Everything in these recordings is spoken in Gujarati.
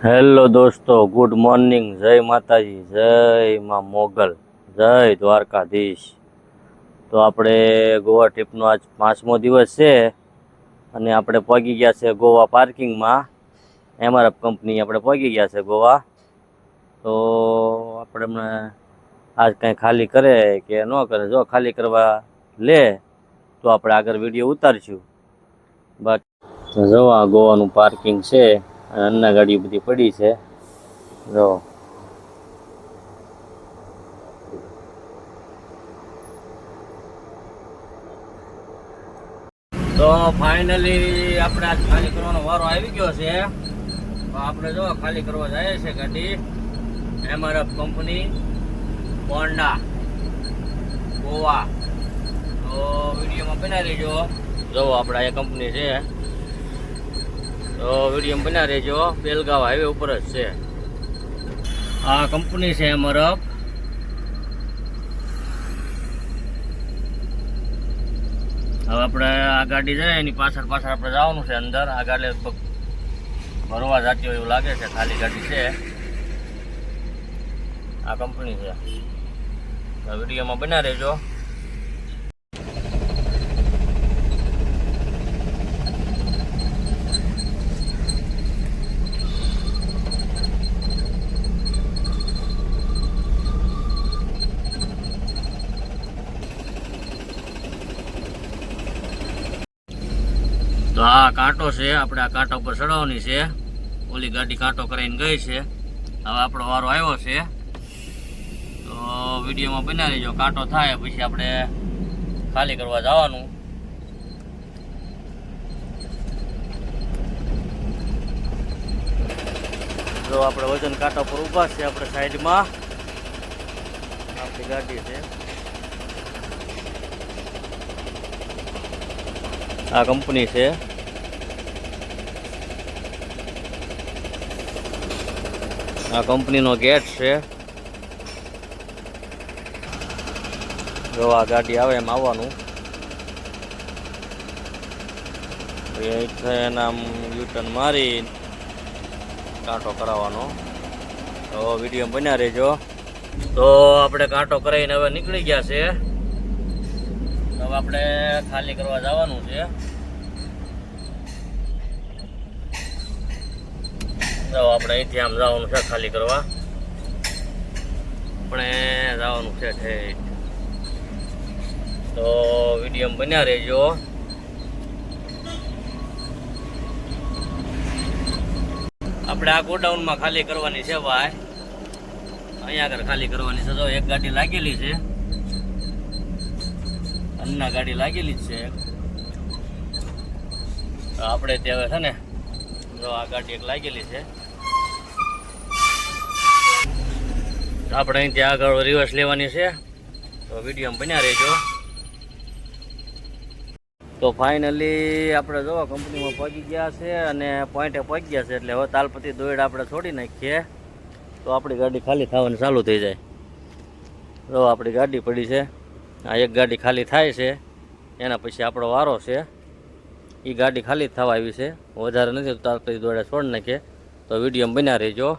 હેલો દોસ્તો, ગુડ મોર્નિંગ. જય માતાજી, જય માં મોગલ, જય દ્વારકાધીશ. તો આપણે ગોવા ટ્રીપનો આજ પાંચમો દિવસ છે અને આપણે પહોંચી ગયા છે ગોવા પાર્કિંગમાં. એમઆરએફ કંપની આપણે પહોંચી ગયા છે ગોવા. તો આપણે હમણાં આજ કંઈ ખાલી કરે કે ન કરે, જો ખાલી કરવા લે તો આપણે આગળ વીડિયો ઉતારશું. બાકી જો આ ગોવાનું પાર્કિંગ છે. ગાડીઓ બધી પડી છે. જો. તો ફાઇનલી આપણે આજ ખાલી કરવાનો વારો આવી ગયો છે. તો આપણે જો ખાલી કરવા જાય છે ગાડી. MRF company, Honda, Goa. તો વિડીયોમાં બનાવી લેજો જો આપણે આ કંપની છે. તો વીડિયો બના રહેજો બેલગાવ હાઈવે ઉપર જ છે. આ કંપની છે એમરફ હવે આપણે આ ગાડી જાય, એની પાછળ પાછળ આપણે જવાનું છે અંદર. આ ગાડી લગભગ ભરવા જાતી હોય એવું લાગે છે, ખાલી ગાડી છે. આ કંપની છે. વિડીયોમાં બના રહેજો. તો આ કાંટો છે, આપણે આ કાંટા ઉપર ચડાવવાની છે. ઓલી ગાડી કાંટો કરીને ગઈ છે. હવે આપણો વારો આવ્યો છે. તો વિડીયોમાં બનાવી લેજો કાંટો થાય, પછી આપણે ખાલી કરવા જવાનું. જો આપણે વજન કાંટા પર ઊભા છે, આપણે સાઈડમાં. આપણી ગાડી છે. આ કંપની છે. આ કંપનીનો ગેટ છે. જો આ ગાડી આવે એમ આવવાનું. એના યુટર્ન મારી કાંટો કરાવવાનો. તો વીડિયો બન્યા રહેજો. તો આપણે કાંટો કરાવીને હવે નીકળી ગયા છે. હવે આપણે ખાલી કરવા જવાનું છે. તો આપણે અહીંથી આમ જવાનું છે ખાલી કરવા. આપણે જવાનું છે ઠેઠ. તો વીડિયો બન્યા રહેજો. આપણે આ ગોડાઉનમાં ખાલી કરવાની છે ભાઈ. અહીંયા આગળ ખાલી કરવાની છે. તો એક ગાડી લાગેલી છે. અન્ના ગાડી લાગેલી જ છે આપણે ત્યાં છે ને, જો આ ગાડી એક લાગેલી છે. તો આપણે અહીંથી આગળ રિવર્સ લેવાની છે. તો વીડિયો બન્યા રહેજો. તો ફાઇનલી આપણે જોવા કંપનીમાં પહોંચી ગયા છે અને પોઈન્ટે પહોંચી ગયા છે એટલે હવે તાલપતિ દોડ આપણે છોડી નાખીએ. તો આપણી ગાડી ખાલી થવાની ચાલુ થઈ જાય. જો આપણી ગાડી પડી છે. આ એક ગાડી ખાલી થાય છે. એના પછી આપણો વારો છે. એ ગાડી ખાલી થવા આવી છે. વધારે નથી તાલપતિ દોડે છોડ નાખીએ. તો વીડિયો બન્યા રહેજો.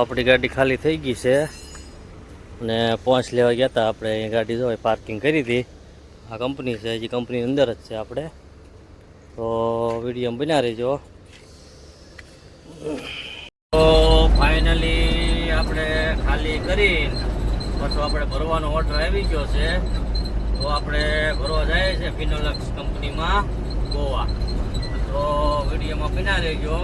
આપણી ગાડી ખાલી થઈ ગઈ છે. અને પહોંચ લેવા ગયા હતા આપણે. અહીંયા ગાડી જો પાર્કિંગ કરી હતી. આ કંપની છે, હજી કંપની અંદર જ છે આપણે. તો વીડિયો બન્યા રહેજો. તો ફાઇનલી આપણે ખાલી કરી. પાછો આપણે ભરવાનો ઓર્ડર આવી ગયો છે. તો આપણે ભરવા જાય છે ફિનોલક્સ કંપનીમાં ગોવા. તો વિડીયોમાં બન્યા રહેજો.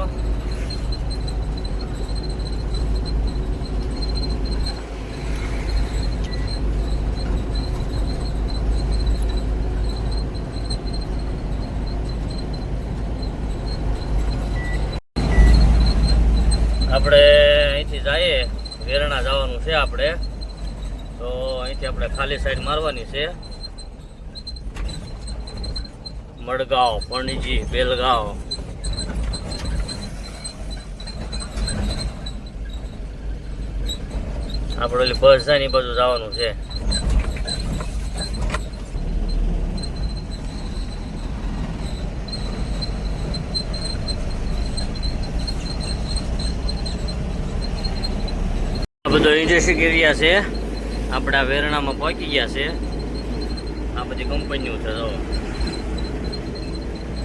આપણે અહીંથી જઈએ, વેરણા જવાનું છે આપણે. તો અહીંથી આપણે ખાલી સાઈડ મારવાની છે. મડગાંવ, પણજી, બેલગાંવ. આપણે ઓલી બસ જાય એ બાજુ જવાનું છે. બધો ઇન્ડસ્ટ્રી એરિયા છે? આપણા વેરણામાં પહોંચી ગયા છે. આ બધી કંપનીઓ છે, જો.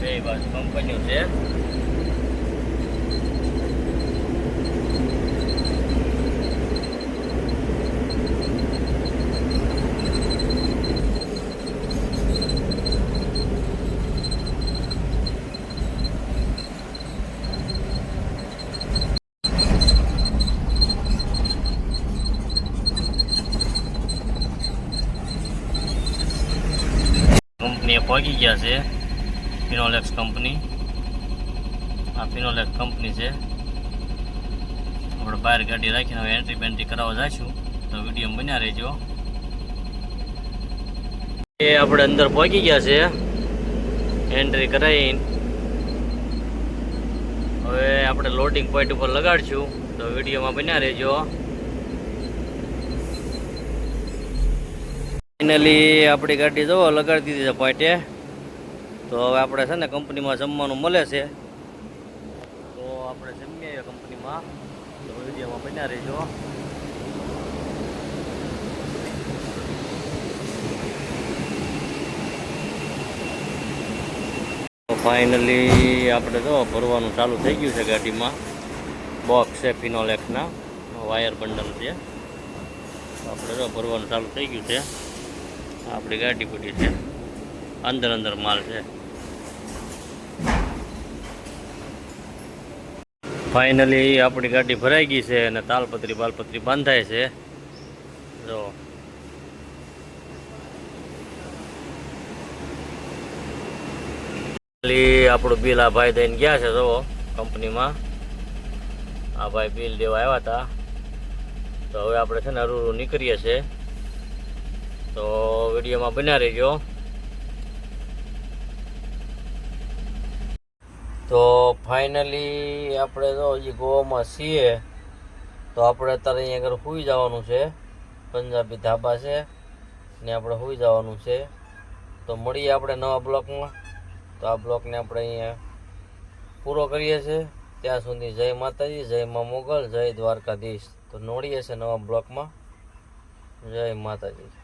બે બાજુ કંપનીઓ છે. કંપનીએ ગયા છે. ફિનોલેક્સ કંપની આ ફિનોલેક્સ કંપની છે. આપણે બહાર ગાડી રાખીને હવે એન્ટ્રી બેન્ટ્રી કરાવવા જઈશું તો વીડિયો બન્યા રહેજો. એ આપણે અંદર પહોંચી ગયા છે. એન્ટ્રી કરાવી હવે આપણે લોડિંગ પોઈન્ટ ઉપર લગાડશું. તો વિડીયોમાં બન્યા રહેજો. ફાઇનલી આપણી ગાડી જો લગાડી દીધી છે પોઈન્ટે. તો હવે આપણે છે ને કંપનીમાં જમવાનું મળે છે. તો આપણે જમીએ કંપનીમાં. તો વિડીયોમાં બન્યા રહીજો. ફાઇનલી આપણે જો ભરવાનું ચાલુ થઈ ગયું છે ગાડીમાં. બોક્સ છે ફિનોલેક્સના વાયર બંડલ છે. આપણે જો ભરવાનું ચાલુ થઈ ગયું છે. આપણી ગાડી પડી છે. અંદર અંદર માલ છે. ફાઇનલી આપણી ગાડી ભરાઈ ગઈ છે અને તાલપત્રી બાલપત્રી બાંધાય છે. જો. આપણું બિલ આ ભાઈ દઈને ગયા છે, જો, કંપનીમાં. આ ભાઈ બિલ દેવા આવ્યા હતા. તો હવે આપણે છે ને અરૂરું નીકળીએ છીએ. તો વિડીયોમાં બન્યા રહેજો. તો ફાઇનલી આપણે તો હજી ગોવામાં છીએ. તો આપણે અત્યારે અહીંયા આગળ સુઈ જવાનું છે. પંજાબી ધાબા છે. ને આપણે સુઈ જવાનું છે. તો મળીએ આપણે નવા બ્લોકમાં. તો આ બ્લોકને આપણે અહીંયા પૂરો કરીએ છીએ. ત્યાં સુધી જય માતાજી, જય મા મોગલ, જય દ્વારકાધીશ. તો નોડીએ છીએ નવા બ્લોકમાં. જય માતાજી.